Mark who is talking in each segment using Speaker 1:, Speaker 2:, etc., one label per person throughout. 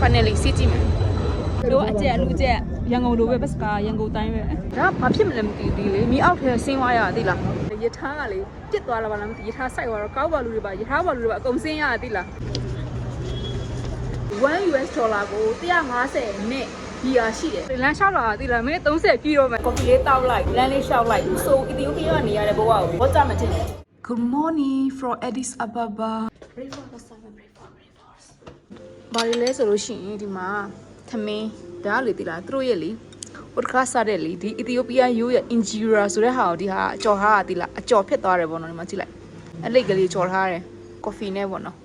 Speaker 1: finally စီးကြည့်မယ်တို့အကျက်လူကျက်ရန်ကုန်လိုပဲဘတ်စကာရန်ကုန်တိုင်းပဲဒါဘာဖြစ်မလဲမသိဘူးဒီလေမိအောက်ထဲဆင်းသွားရသိလားရထားကလေပြစ်သွားလာပါလားမသိရထားစိုက်သွားတော့ကောက်ပါလူတွေပါရထားပါလူတွေပါအကုန်ဆင်းရသိလား1 US ဒေါ်လာကို150နဲ့ဒီဟာရှိတယ်လမ်းလျှောက်လာတာသိလားမိနစ်30ပြည့်တော့မယ်ကော်ဖီလေးတောက်လိုက်လမ်းလေးလျှောက်လိုက်ဆိုအီသီယိုးပီးယားကနေရတဲ့ဘဝကိုဘောကြမတင်
Speaker 2: Good morning from Addis Ababa.
Speaker 1: breakfast time breakfast breakfast ဘာလဲလဲဆိုလို့ရှိရင်ဒီမှာသမင်းဒါကလေတိလားသူတို့ရဲ့လေဟိုတခါစားတဲ့လေဒီအီသီယိုးပီးယားရိုးရဲ့ injera ဆိုတဲ့ဟာကိုဒီဟာအကြော်ထားတာတိလားအကြော်ဖြစ်သွားတယ်ပေါ့နော်ဒီမှာကြည့်လိုက်အလိတ်ကလေးကြော်ထားတယ်ကော်ဖီနဲ့ပေါ့နော်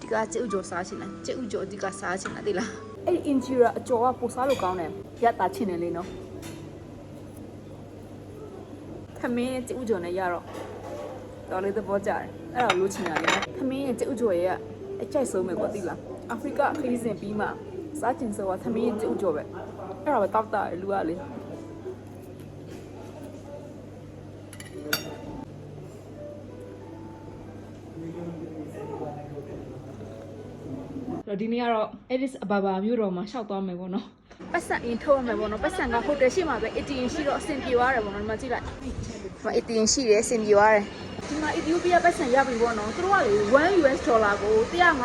Speaker 1: ဒီကကျဥကြော်စားချင်တယ်ကျဥကြော်ဒီကစားချင်တာတိလားအဲ့ဒီ injera အကြော်ကပိုစားလို့ကောင်းတယ်ရတာချင်တယ်လေနော်သမင်းရဲ့ကျဥကြော်နဲ့ရတော့တော်လေးသဘောကျတယ်အဲ့ဒါလို့ချင်တာလေခမင်းရဲ့ကျုပ်ကျော်ရဲ့အကြိုက်ဆုံးပဲကွာသိလား အာဖရိကခရီးစဉ်ပြီးမှစားကျင်စောကသမင်းရဲ့ကျုပ်ကျော်ပဲအဲ့ဒါပဲတောက်တာလူကလေတော့ဒီနေ့ကတော့ Addis Ababa မြို့တော်မှာရှောက်သွားမယ်ပေါ့နော်ပတ်စံအင်ထုတ်ရမယ်ပေါ့နော်ပတ်စံကဟိုတယ်ရှိမှာပဲ ATM ရှိတော့အဆင်ပြေသွားတယ်ပေါ့နော်ဒီမှာကြည့်လိုက်ဒီမှာ ATM ရှိတယ်အဆင်ပြေသွားတယ်ဒီမှာ Ethiopia ပတ်စံရပြီပေါ့နော်သူတို့ကလေ1 US ဒေါ်လာကို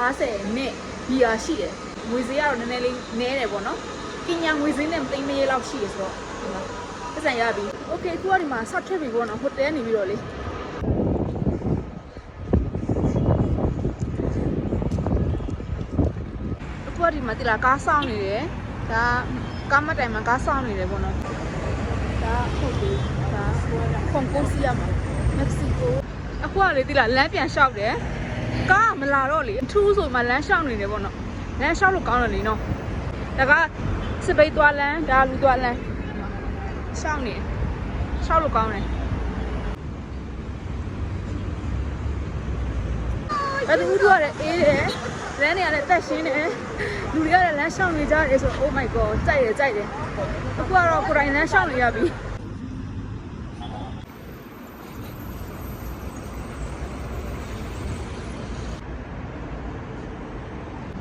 Speaker 1: 150နဲ့ ဘီယာရှိတယ်ငွေဈေးကတော့နည်းနည်းလေးနည်းတယ်ပေါ့နော်ကင်ညာငွေဈေးနဲ့မသိမရေလောက်ရှိတယ်ဆိုတော့ဒီမှာပတ်စံရပြီ Okay ခုကဒီမှာဆော့ထစ်ပြီပေါ့နော်ဟိုတယ်နေပြီးတော့လေအခုကဒီမှာတိလာကားဆောင်နေတယ်ဒါကားမတိုင်မှာကားဆောင်နေတယ်ပေါ့နော်ဒါဟုတ်ပြီဒါကွန်ကိုစီယာမှာမက္ကဆီကိုအခုကလေတိလာလမ်းပြန်လျှောက်တယ် ကားကမလာတော့လေအထူးဆိုမှလမ်းလျှောက်နေတယ်ပေါ့နော်လမ်းလျှောက်လို့ကောင်းတယ်လေနော်ဒါကစပိတ်သွားလမ်းဒါလူသွားလမ်းရှောက်နေတယ်ရှောက်လို့ကောင်းတယ်အဲ့ဒီဦးတို့ရတယ်အေးတယ်လမ်းတွေကလည်းတက်ရှင်းတယ်လူတွေကလည်းလမ်းရှောက်နေကြတယ်ဆိုတော့ oh my god ကြိုက်တယ်ကြိုက်တယ်အခုကတော့ကိုယ်တိုင်လမ်းရှောက်နေရပြီ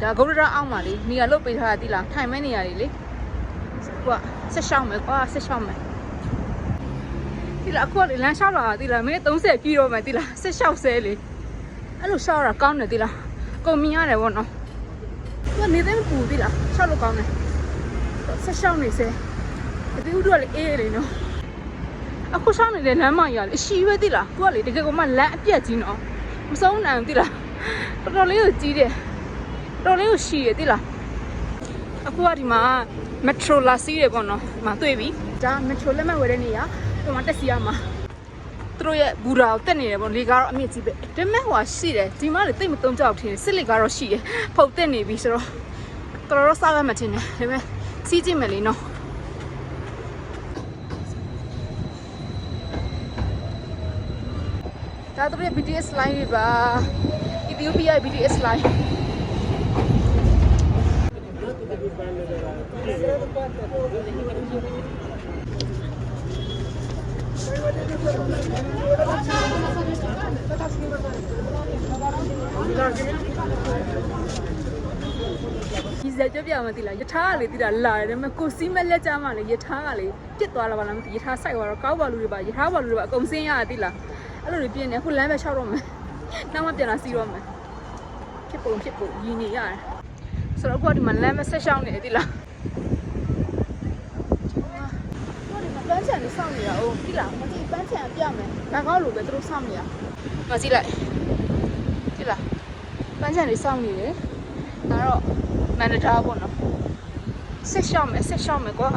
Speaker 1: ဒါဂုရဒအောက်မှာလေနေရာလုတ်ပေးထားတာတိလားထိုင်မဲ့နေရာတွေလေအခုကဆက်ရှောက်မယ်ကွာဆက်ရှောက်မယ်တိလားအခုကလေလမ်းလျှောက်လာတာတိလားမင်း30ပြည့်တော့မယ်တိလားဆက်ရှောက်ဆဲလေအဲ့လိုရှောက်တာကောင်းတယ်တိလားကုန်မြင်ရတယ်ဗောနော်သူကနေသိမပူတိလားရှောက်လို့ကောင်းတယ်ဆက်ရှောက်နေဆဲအတူတူကလေအေးလေနော်အခုရှောက်နေတဲ့လမ်းမကြီးကလေအရှိပဲတိလားသူကလေတကယ်ကမှလမ်းအပြက်ကြီးနော်မဆုံးနိုင်ဘူးတိလားတော်တော်လေးကိုကြီးတယ် တော်တော်လေးကိုရှိရတိလားအခုကဒီမှာမက်ထရိုလာစီးတယ်ပေါ့နော်ဒီမှာတွေ့ပြီဒါမက်ထရိုလက်မှတ်ဝယ်တဲ့နေရာဒီမှာတက်စီရမှာသူတို့ရဲ့ဘူရာကိုတက်နေတယ်ပေါ့လေကားတော့အမြင့်ကြီးပဲဒါပေမဲ့ဟိုရှိတယ်ဒီမှာလေတိတ်မတုံးကြောက်ထင်တယ်စစ်လက်ကားတော့ရှိတယ်ဖုတ်တက်နေပြီဆိုတော့တော်တော်စားရမှထင်တယ်ဒါပေမဲ့စီးကြည့်မယ်လေနော်ဒါတို့ရဲ့ BTS line တွေပါ Ethiopia BTS line ဒီစက်ကြပြမသိလားယထာကလေတိတာလာတယ်ဒါပေမဲ့ကိုစီးမဲ့လက်ကြမှာလေယထာကလေပြစ်သွားလာပါလားမသိယထာစိုက်သွားတော့ကောက်ပါလူတွေပါယထာပါလူတွေပါအကုန်စင်းရတာတိလားအဲ့လိုတွေပြင်းနေခုလမ်းပဲလျှောက်တော့မယ်နောက်မှပြန်လာစီးတော့မယ်ဖြစ်ပုံဖြစ်ပုံရည်နေရတယ်ဆိုတော့အခုကဒီမှာလမ်းပဲဆက်လျှောက်နေတယ်တိလားကို ဒီမှာပန်းချန်လေးစောင့်နေတာ哦တိလားမသိပန်းချန်ပြမယ်ဘာကောက်လို့ပဲသူတို့စောင့်နေတာမကြည့်လိုက်တိလားပန်းချန်လေးစောင့်နေတယ်ဒါတော့မန်နေဂျာပေါ့နော်ဆက်ရှောက်မယ်ဆက်ရှောက်မယ်ကွာ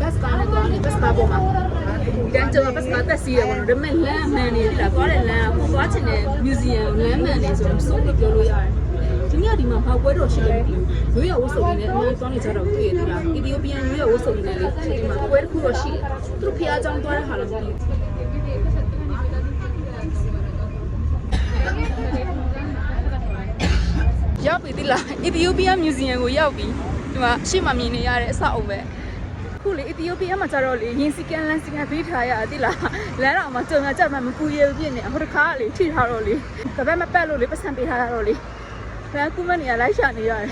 Speaker 1: ဘတ်ကားနဲ့တော့ဘတ်ကားပေါ်မှာတန်းကျော်ဘတ်ကားတက်စီးရပေါ့နော်ဒါပေမဲ့လမ်းမှန်နေပြီလားသွားတဲ့လမ်းကကိုသွားချင်တဲ့မြူဇီယံလမ်းမှန်နေဆိုတော့စိုးလို့ပြောလို့ရတယ်ဒီနေ့ကဒီမှာဟောက်ပွဲတော်ရှိတယ်ရိုးရဝတ်စုံနေအများကြီးသွားနေကြတော့တွေ့ရတယ်လားအီသီယိုးပီးယန်ရိုးရဝတ်စုံနေလေဒီမှာပွဲတစ်ခုတော့ရှိတယ်သူတို့ဖះအကြောင်းသွားတဲ့ဟာလည်းမသိဘူးရောက်ပြီတိလားအီသီယိုးပီးယန်မြူဇီယံကိုရောက်ပြီဒီမှာရှေ့မှာမြင်နေရတဲ့အဆောက်အုံပဲ အခုလေအီသီယိုးပီးယားမှာကျတော့လေရင်းစီကန်လန်စီကန်ပေးထားရတိလားလမ်းတော်မှာကြုံရကြမှာမကူရဘူးဖြစ်နေဟိုတစ်ခါကလေထိထားတော့လေကပဲမပတ်လို့လေပတ်စံပေးထားရတော့လေဘယ်ကူမနေရလိုက်ရှာနေရတယ်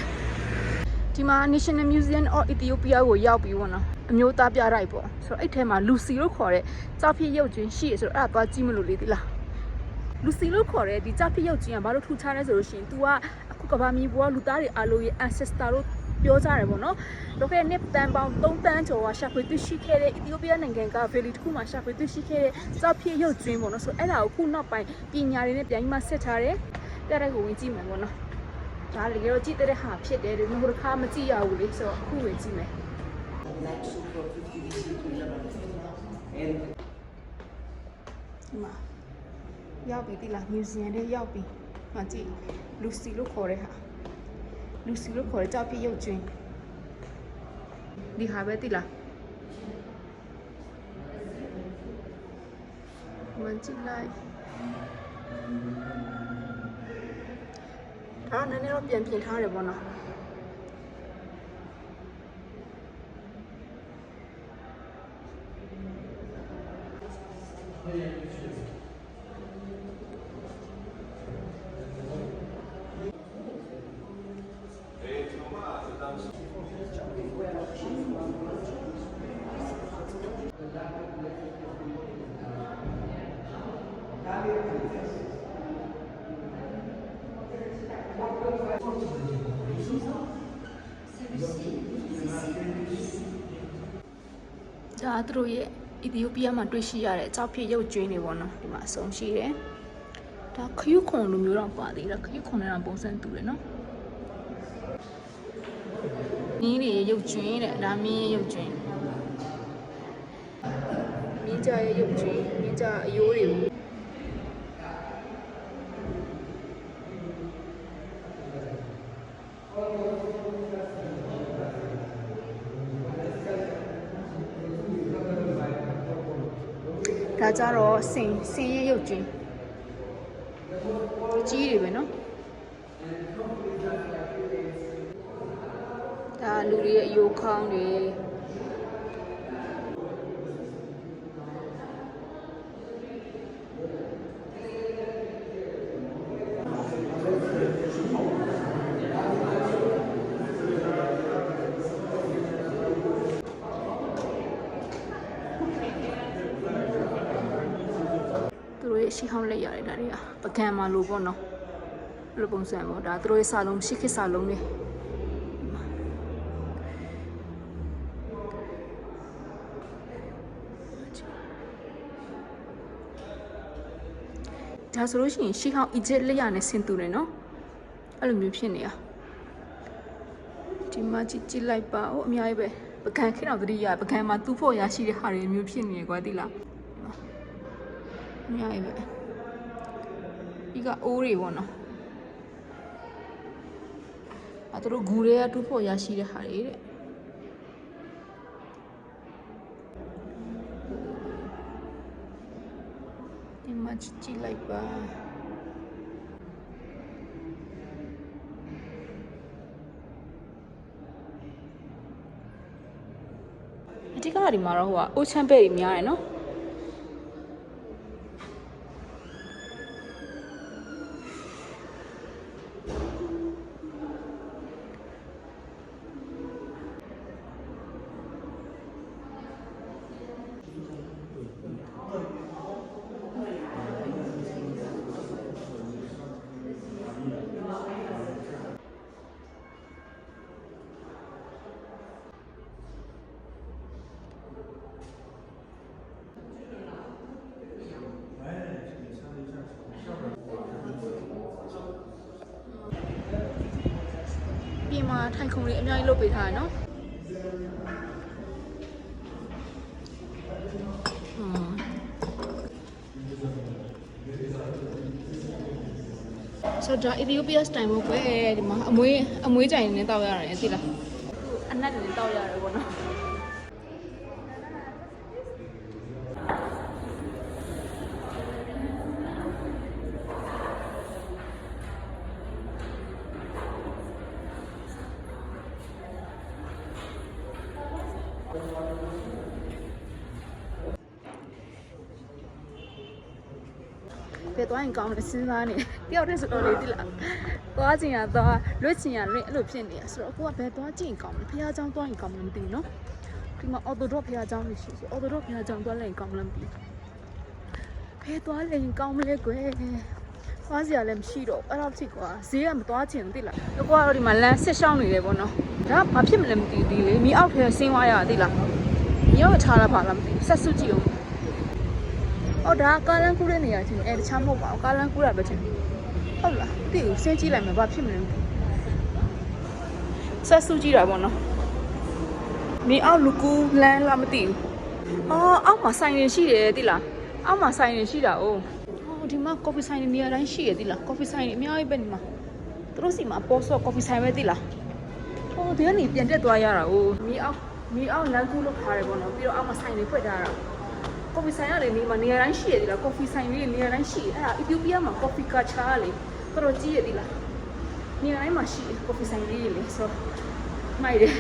Speaker 1: ဒီမှာ National Museum of Ethiopia ကိုရောက်ပြီးဝန်းတော့အမျိုးသားပြတိုက်ပေါ့ဆိုတော့အဲ့ထဲမှာ Lucy လို့ခေါ်တဲ့ကြောက်ဖြစ်ရုပ်ချင်းရှိရဆိုတော့အဲ့ဒါသွားကြည့်မလို့လေတိလားလူစီလို့ခေါ်တဲ့ဒီကြောက်ဖြစ်ရုပ်ကြီးကဘာလို့ထူခြားလဲဆိုလို့ရှိရင် तू ကအခုကဘာမီဘွားလူသားတွေအားလုံးရဲ့ ancestor လို့ ပြောကြတယ်ပေါ့နော်။လောကရဲ့နှစ်တန်ပေါင်း3တန်းကျော်ကရှာဖွေတွေ့ရှိခဲ့တဲ့ Ethiopia နိုင်ငံက valley တစ်ခုမှာရှာဖွေတွေ့ရှိခဲ့တဲ့ကြောက်ဖြစ်ရုပ်ကြီးပေါ့နော်။ဆိုအဲ့ဒါကိုခုနောက်ပိုင်းပညာတွေနဲ့ပြန်ပြီးမှဆက်ထားတယ်။ပြတဲ့ကိုဝင်ကြည့်မယ်ပေါ့နော်။ဒါလေရောကြည့်တဲ့ဟာဖြစ်တယ်ဒီလိုတစ်ခါမကြည့်ရဘူးလေဆိုတော့အခုဝင်ကြည့်မယ်ဒီမှာရောက်ပြီတိလားမြူဇီယံထဲရောက်ပြီမကြည့်လူစီလို့ခေါ်တဲ့ဟာ လူစီလို့ခေါ်တဲ့ကြောက်ပြရုပ်ကျွင်းဒီဟာပဲတိလားမကြည့်လိုက်ဒါကနည်းနည်းတော့ပြန်ပြင်ထားတယ်ပေါ့နော် ဒါကသူတို့ရဲ့အီသီယိုးပီးယားမှာတွေ့ရှိရတဲ့ကြောက်ဖြစ်ရုပ်ကျွင်းတွေပေါ့နော်ဒီမှာအဆုံးရှိတယ်ဒါခရုခွန်လိုမျိုးတော့ပါသေးတယ်ခရုခွန်နဲ့တော့ပုံစံတူတယ်နော်မင်းတွေရုပ်ကျွင်းတဲ့ဒါမင်းရဲ့ရုပ်ကျွင်းမင်းကြရဲ့ရုပ်ကျွင်းမင်းကြအယိုးတွေကို ကြတော့စင်စင်ရဲ့ရုပ်ချင်းကြီးတွေပဲเนาะဒါလူတွေရဲ့အယိုးခေါင်းတွေ ရဲ့ရှီဟောင်းလက်ရတယ်ဒါတွေကပကံမှာလို့ပေါ့နော်အဲ့လိုပုံစံပေါ့ဒါသူတို့ရဲ့စာလုံးရှစ်ခေတ်စာလုံးတွေဒါဆိုလို့ရှိရင်ရှီဟောင်းအီဂျစ်လက်ရနဲ့ဆင်တူတယ်နော်အဲ့လိုမျိုးဖြစ်နေတာဒီမှာကြည့်ကြည့်လိုက်ပါဦးအများကြီးပဲပကံခေတ်တော့တတိယပကံမှာတူဖို့ရရှိတဲ့ဟာတွေမျိုးဖြစ်နေရကွာတိလား အများကြီးပဲဒီကအိုးတွေပေါ့နော်အဲသူတို့ဂူတွေကတူးဖို့ရရှိတဲ့ဟာတွေတဲ့ဒီမှာကြည့်ကြည့်လိုက်ပါအဓိကကဒီမှာတော့ဟိုကအိုးချမ်းပဲ့တွေများတယ်နော် ထိုင်ခုံလေးအများကြီးလုပ်ပေးထားတယ်နော်อืมဆိုတော့ Ethiopia style မဟုတ်ပဲဒီမှာအမွေးအမွေးကြိုင်နေတောက်ရတယ်သိလားအနက်နေတောက်ရတယ်ပေါ့နော် ဘယ်သွားရင် ကောင်းမလဲစဉ်းစားနေတယောက်တည်းဆိုတော့လေတိလားသွားချင်ရသွားလွတ်ချင်ရလွတ်အဲ့လိုဖြစ်နေရဆိုတော့အခုကဘယ်သွားချင်ကောင်းမလဲဖះเจ้าသွားရင်ကောင်းမလားမသိဘူးနော်ဒီမှာအော်တိုဒိုဖះเจ้าလို့ရှိဆိုအော်တိုဒိုဖះเจ้าသွားလိုက်ရင်ကောင်းမလားမသိဘူးဘယ်သွားလဲရင်ကောင်းမလဲကွယ်သွားစရာလည်းမရှိတော့အဲ့တော့ဖြစ်ကွာဈေးကမသွားချင်ဘူးတိလားအခုကတော့ဒီမှာလမ်းဆက်ရှောင်းနေတယ်ပေါ့နော်ဒါကဘာဖြစ်မလဲမသိဘူးဒီလေမြေအောက်ထဲဆင်းသွားရတာတိလားမြေအောက်ထားတာပါလားမသိဘူးဆက်စုကြည့်အောင် ။ အော်ဒါကကားလန်းကူးတဲ့နေရာချင်းအဲတခြားမဟုတ်ပါဘူး။ကားလန်းကူးတာပဲချင်း။ဟုတ်လား။သိဘူးစဉ်းကြည့်လိုက်မယ်ဘာဖြစ်မလဲမသိဘူး။ဆက်စုကြည့်တာပေါ့နော်။မင်းအောက်လူကူလန်းလားမသိဘူး။အော်အောက်မှာဆိုင်ရရှိတယ်သိလား။အောက်မှာဆိုင်ရရှိတာ哦။အော်ဒီမှာ coffee ဆိုင်နေရာတိုင်းရှိရသိလား။ coffee ဆိုင်နေအများကြီးပဲဒီမှာ။သူတို့စီမှာပေါ်ဆော့ coffee ဆိုင်ပဲသိလား။အော်ဒီကနေပြန်တက်သွားရတာ哦။မင်းအောက်မင်းအောက်လန်းကူးလို့ခါတယ်ပေါ့နော်။ပြီးတော့အောက်မှာဆိုင်နေဖွင့်ထားတာ။ ကော်ဖီဆိုင်ရတယ်နေမှာနေရာတိုင်းရှိရသေးလားကော်ဖီဆိုင်လေးနေရာတိုင်းရှိရအဲ့ဒါအီသီယိုးပီးယားမှာကော်ဖီကာချာလေတော်တော်ကြီးရသေးလားနေရာတိုင်းမှာရှိတယ်ကော်ဖီဆိုင်လေးလေဆိုတော့မိုက်တယ်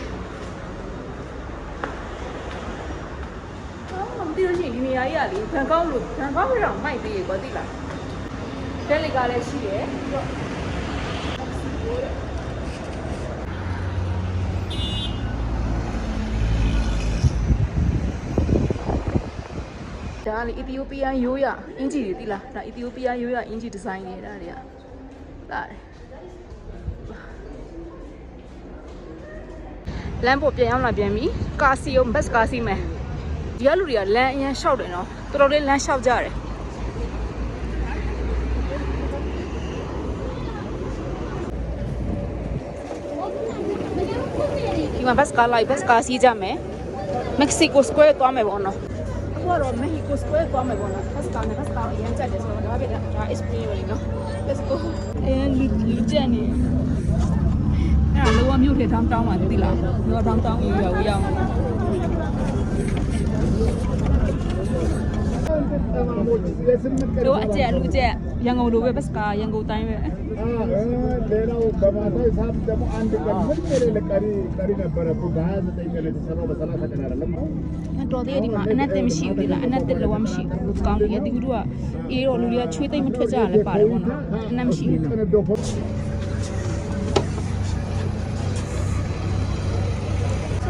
Speaker 1: အော်မသိလို့ရှိရင်ဒီနေရာကြီးကလေဘန်ကောက်လို့ဘန်ကောက်ရောမိုက်သေးရကွာသိလားဒဲလီကလည်းရှိတယ်ပြီးတော့ ဒါကလေအီသီယိုးပီးယားရိုးရအင်ဂျီတွေသိလားဒါအီသီယိုးပီးယားရိုးရအင်ဂျီဒီဇိုင်းတွေဒါတွေကလာတယ်လမ်းပေါ်ပြန်ရောက်လာပြန်ပြီကာစီယုံဘတ်ကာစီမယ်ဒီကလူတွေကလမ်းအရင်လျှောက်တယ်နော်တော်တော်လေးလမ်းလျှောက်ကြတယ်ဒီမှာဘတ်ကာလိုက်ဘတ်ကာစီကြမယ်မက္ကဆီကိုစကွဲသွားမယ်ပေါ့နော်အခု ကတော့မက္ကဆီကိုစကွဲသွားမယ်ပေါ့နော်ဘတ်ကာနဲ့ဘတ်ကာအရင်ကြက်တယ်ဆိုတော့ဒါပဲဒါ explain ရနော် let's go အဲလူလူကြက်နေအဲ့ဒါလောကမြို့ထဲတောင်းတောင်းပါတိလားလောကတောင်းတောင်းရေရွာကိုရောက်နေတို့အကျက်လူကျက် ရန်ကုန်လိုပဲဘတ်ကာရန်ကုန်တိုင်းပဲ
Speaker 3: ሌላው በማታ ሰዓት ደግሞ አንድ ቀን ምን የሌለ ቀሪ ቀሪ ነበረ እኮ በሀያ ዘጠኝ ቀን የተሰራው በሰላሳ ቀን አይደለም።
Speaker 1: တော်သေးတယ်ဒီမှာအနက်တက်မရှိဘူးဒီလားအနက်တက်လောကမရှိဘူးကောင်းတယ်ဒီကူတို့ကအေးတော့လူတွေကချွေးသိမ့်မထွက်ကြရလဲပါတယ်ပေါ့နော်အနက်မရှိဘူး
Speaker 3: ቀን ዶፎ
Speaker 1: ဆိုတော့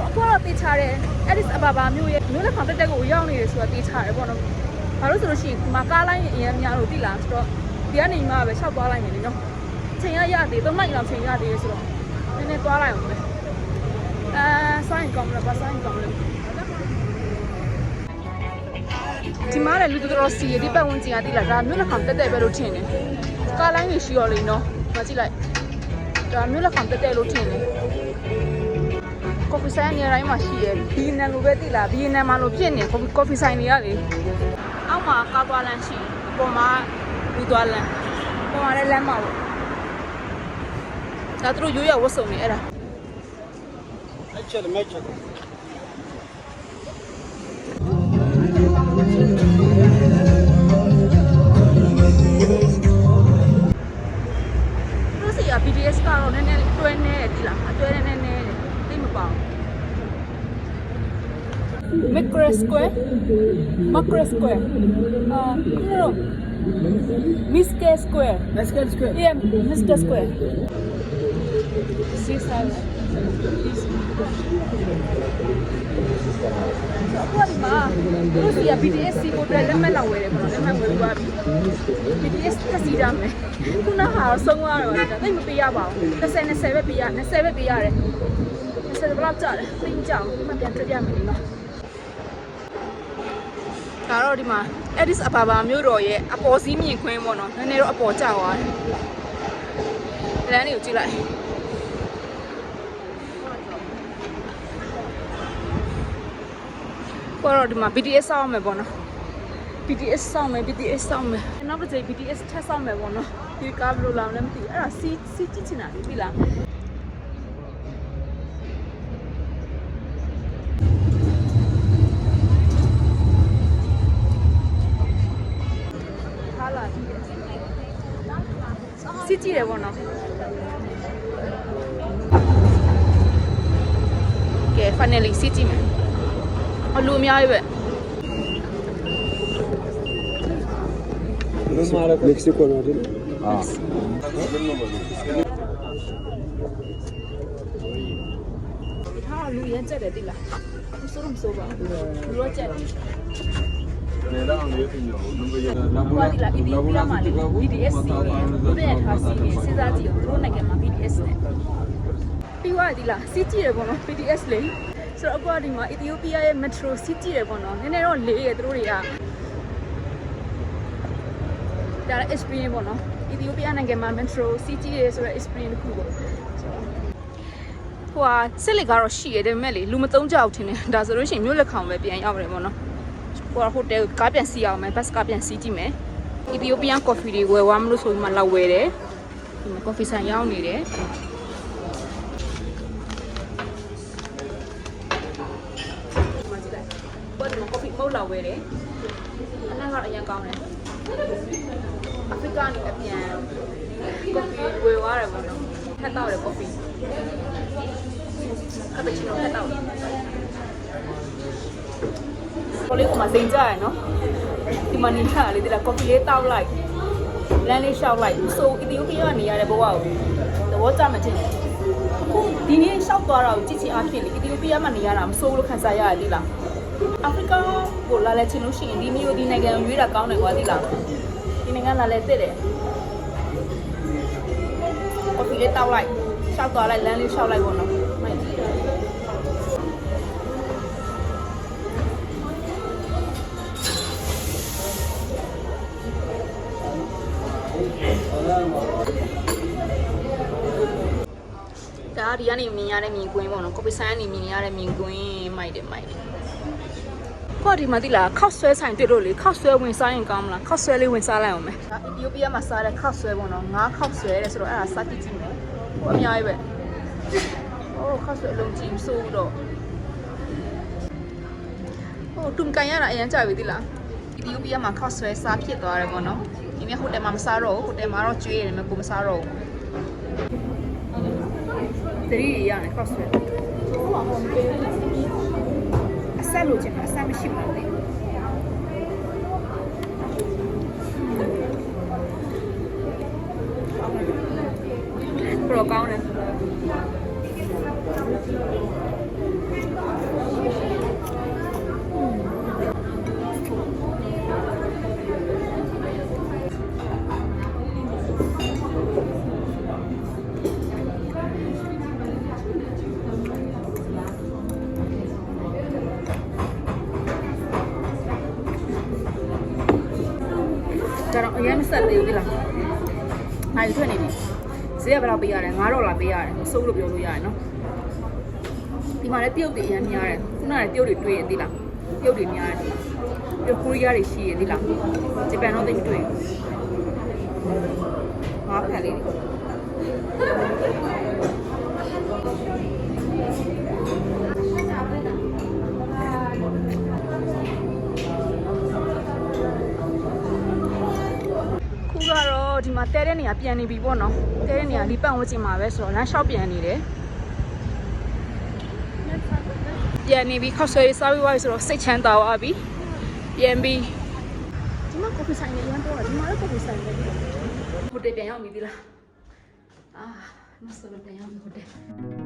Speaker 1: အခုတော့တေးချတယ်အဲ့ဒီအဘာဘာမျိုးရဲ့မျိုးလက်ခေါင်တက်တက်ကိုရောက်နေတယ်ဆိုတာတေးချတယ်ပေါ့နော်ဘာလို့ဆိုလို့ရှိရင်ဒီမှာကားလိုင်းအရင်များလို့တိလားဆိုတော့ ဒီကနေမှပဲရှောက်သွားလိုက်မယ်လေနော်ချိန်ရရသေးသုံးနိုင်လောက်ချိန်ရသေးဆိုတော့နည်းနည်းသွားလိုက်အောင်ပဲအဲဆိုင်ကောင်းလားဘာဆိုင်ကောင်းလဲဒီမှာလည်းလူတော်တော်စီရဒီပတ်ဝန်းကျင်ကတိလားဒါမျိုးလက်ခေါင်တက်တက်ပဲလို့ထင်တယ်ကားလိုင်းကြီးရှိရောလေနော်မကြည့်လိုက်ဒါမျိုးလက်ခေါင်တက်တက်လို့ထင်တယ်ကော်ဖီဆိုင်နေရာတိုင်းမှာရှိရယ်ဘီနန်လိုပဲတိလားဘီနန်မှာလိုဖြစ်နေကော်ဖီကော်ဖီဆိုင်တွေကလေအောက်မှာကားသွားလမ်းရှိအပေါ်မှာ လူသွားလမ်းပေါ်ရတဲ့လမ်းမှာပေါ့ဒါသူတို့ရိုးရဝတ်စုံနေအဲ့ဒါ
Speaker 3: အဲ့ချ
Speaker 1: က်လည်းမဲ့ချက်က BDS ကတော့နည်းနည်းတွဲနေတယ်ဒီလားအတွဲနေနေနေသိမပေါအောင် Macra Square Macra Square အာနော် Miss
Speaker 3: K Square.
Speaker 1: Miss K Square. Yeah, Miss K Square. Six hours. Aku mah, terus ya BTS sih udah lama lah weh, lama weh gua BTS kasih jam eh, aku nah harus semua orang, tapi mau biar bau, nasi nasi biar, nasi biar deh, nasi berapa jam, tiga jam, macam berapa jam ini lah. ဒီမှာပြန်ပြပြမယ်နော်ဒါတော့ဒီမှာ Addis Ababa မြို့တော်ရဲ့အပေါ်စီးမြင်ခွင်းပေါ့နော်နည်းနည်းတော့အပေါ်ကျသွားတယ်လမ်းတွေကိုကြည့်လိုက်ပေါ်တော့ဒီမှာ BTS စောင်းမယ်ပေါ့နော် BTS စောင်းမယ် BTS စောင်းမယ်နောက်တစ်ချိန် BTS ထပ်စောင်းမယ်ပေါ့နော်ဒီကားဘယ်လိုလာမလဲမသိဘူးအဲ့ဒါစီးစီးကြည့်ချင်တာလေသိလား လာကြည့်တယ်စီးကြည့်တယ်ပေါ့နော်ကဲ finally စီးကြည့်မယ်အလူအများကြီးပဲ
Speaker 4: Mexico no din.
Speaker 1: ထားလူရမ်းကြက်တယ်တိလားမစိုး လို့မစိုးပါဘူးလူတော့ကြက်တယ်ကွာဒီလာ ED ပြလာမှာလေ BDS စီနဲ့ဘုရားထားစီနဲ့စဉ်းစားကြည့်အောင်သူတို့နိုင်ငံမှာ BDS နဲ့ပြီးသွားဒီလားစီးကြည့်ရပေါ့နော် BDS လေဆိုတော့အခုကဒီမှာ Ethiopia ရဲ့ metro စီးကြည့်ရပေါ့နော်နည်းနည်းတော့လေးရသူတို့တွေကဒါလည်း experience ပေါ့နော် Ethiopia နိုင်ငံမှာ metro စီးကြည့်ရဆိုတော့ experience တစ်ခုပေါ့ဟိုဟာစစ်လက်ကတော့ရှိရတယ်ဒါပေမဲ့လေလူမသုံးကြဘူးထင်တယ်ဒါဆိုလို့ရှိရင်မြို့လက်ခေါင်ပဲပြန်ရောက်တယ်ပေါ့နော် ဟိုဟိုတယ်ကားပြန်စီးအောင်မယ်ဘတ်ကားပြန်စီးကြည့်မယ်အီသီယိုးပီးယန်ကော်ဖီတွေဝယ်သွားမလို့ဆိုပြီးမှလောက်ဝယ်တယ်ဒီမှာကော်ဖီဆိုင်ရောက်နေတယ်မကြည့်လိုက်ဘာဒီမှာကော်ဖီမဟုတ်လောက်ဝယ်တယ်အနာကအရင်ကောင်းတယ်အဖရိကနေအပြန်ကော်ဖီဝယ်သွားတယ်ပေါ့နော်ထက်တော့တယ်ကော်ဖီကပချီနိုထက်တော့ ကိုလေးကမှစိန်ကြရနော်ဒီမှာနေရလေဒီလားကော်ဖီလေးတောက်လိုက်လမ်းလေးရှောက်လိုက်ဆိုအီသီယိုးပီးယားကနေရတဲ့ဘဝကိုသဘောကျမှချင်းအခုဒီနေ့ရှောက်သွားတာကိုကြည့်ချင်အားဖြင့်လေအီသီယိုးပီးယားမှာနေရတာမစိုးလို့ခံစားရတယ်ဒီလားအာဖရိကကိုလာလဲချင်လို့ရှိရင်ဒီမျိုးဒီနိုင်ငံကိုရွေးတာကောင်းတယ်ကွာဒီလားဒီနိုင်ငံလာလဲတက်တယ်ကော်ဖီလေးတောက်လိုက်ရှောက်သွားလိုက်လမ်းလေးရှောက်လိုက်ပေါ့နော် ဒါဒီကနေမြင်ရတဲ့မြင်ကွင်းပေါ့နော်ကော်ပီဆိုင်ကနေမြင်ရတဲ့မြင်ကွင်းမိုက်တယ်မိုက်တယ်ခေါ်ဒီမှာတိလားခောက်ဆွဲဆိုင်တွေ့လို့လေခောက်ဆွဲဝင်စားရင်ကောင်းမလားခောက်ဆွဲလေးဝင်စားလိုက်အောင်မယ်ဒါအီသီယိုးပီးယားမှာစားတဲ့ခောက်ဆွဲပေါ့နော်ငါးခောက်ဆွဲတဲ့ဆိုတော့အဲ့ဒါစားကြည့်ကြည့်မယ်ဟိုအများကြီးပဲဟိုခောက်ဆွဲအလုံးကြီးမစိုးဘူးတော့ဟိုတုံကန်ရတာအရင်ကြပြီတိလားအီသီယိုးပီးယားမှာခောက်ဆွဲစားဖြစ်သွားတယ်ပေါ့နော်ဒီနေ့ဟိုတယ်မှာမစားတော့ဘူးဟိုတယ်မှာတော့ကျွေးရတယ်မကိုမစားတော့ဘူး တတိရရတယ်ကော့ဆွဲအဆက်လို့ချင်တာအဆက်မရှိပါဘူး ဈေးကဘယ်လောက်ပေးရလဲ9ဒေါ်လာပေးရတယ်မစိုးလို့ပြောလို့ရတယ်နော်ဒီမှာလည်းတရုတ်တွေအရင်များတယ်ခုနကတရုတ်တွေတွေ့ရင်ဒီလားတရုတ်တွေများတယ်ပြီးတော့ကိုရီးယားတွေရှိရင်ဒီလားဂျပန်တော့သိမတွေ့ဘူးငါးဖက်လေးတွေခုကတော့ဒီ မှာတဲတဲ့နေရာပြန်နေပြီပေါ့နော်တဲတဲ့နေရာဒီပတ်ဝန်းကျင်မှာပဲဆိုတော့လမ်းလျှောက်ပြန်နေတယ်ပြန်နေပြီခောက်ဆွဲရေးစားပြီးသွားပြီဆိုတော့စိတ်ချမ်းသာသွားပြီပြန်ပြီးဒီမှာကော်ဖီဆိုင်နေရမ်းတော့ဒီမှာလည်းကော်ဖီဆိုင်နေတယ်ဟိုတယ်ပြန်ရောက်ပြီဒီလားအာမဆလို့ပြန်ရောက်ပြီဟိုတယ်